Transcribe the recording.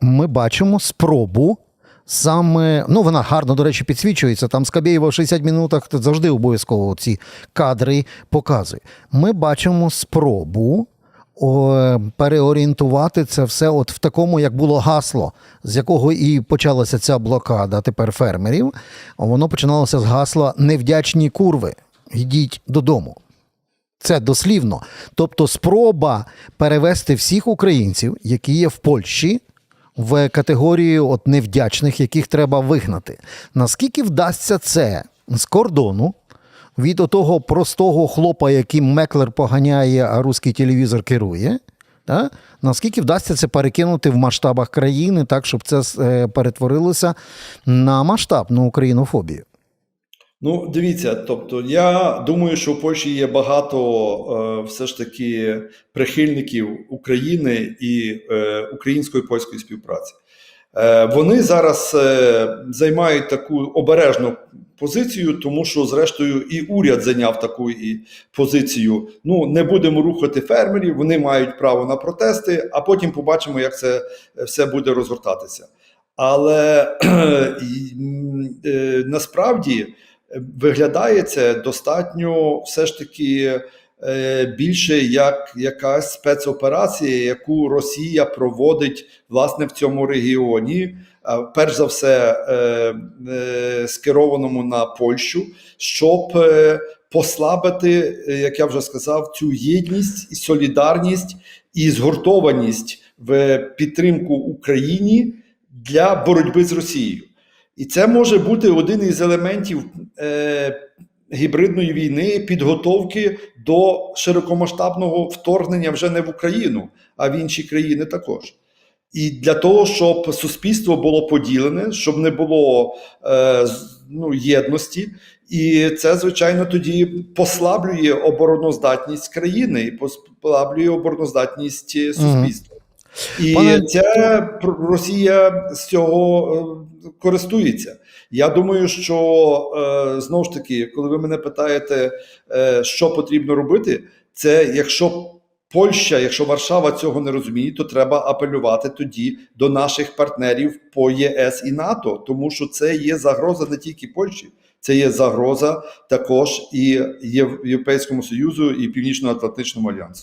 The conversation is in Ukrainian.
ми бачимо спробу. Саме ну вона гарно, до речі, підсвічується. Там Скабєєва в 60 минутах завжди обов'язково ці кадри показує. Ми бачимо спробу о, переорієнтувати це все от в такому, як було гасло, з якого і почалася ця блокада тепер фермерів. Воно починалося з гасла невдячні курви. Йдіть додому. Це дослівно. Тобто спроба перевести всіх українців, які є в Польщі, в категорію от невдячних, яких треба вигнати. Наскільки вдасться це з кордону від того простого хлопа, яким Меклер поганяє, а руський телевізор керує? Та? Наскільки вдасться це перекинути в масштабах країни, так, щоб це е, перетворилося на масштабну українофобію? Ну, дивіться, тобто, я думаю, що в Польщі є багато е, все ж таки прихильників України і е, української польської співпраці. Е, вони зараз займають таку обережну позицію, тому що, зрештою, і уряд зайняв таку і позицію. Ну, не будемо рухати фермерів, вони мають право на протести, а потім побачимо, як це все буде розгортатися. Але насправді виглядає це достатньо все ж таки е, більше як якась спецоперація, яку Росія проводить власне в цьому регіоні. Перш за все, е, е, скерованому на Польщу, щоб е, послабити, е, як я вже сказав, цю єдність і солідарність і згуртованість в підтримку Україні для боротьби з Росією. І це може бути один із елементів е, гібридної війни, підготовки до широкомасштабного вторгнення вже не в Україну, а в інші країни також. І для того, щоб суспільство було поділене, щоб не було е, ну, єдності, і це, звичайно, тоді послаблює обороноздатність країни і послаблює обороноздатність е, суспільства. І Пане- ця Росія з цього е, користується. Я думаю, що е, знову ж таки, коли ви мене питаєте, е, що потрібно робити, це якщо Польща, якщо Варшава цього не розуміє, то треба апелювати тоді до наших партнерів по ЄС і НАТО, тому що це є загроза не тільки Польщі, це є загроза також і Європейському Союзу і Північно-Атлантичному альянсу.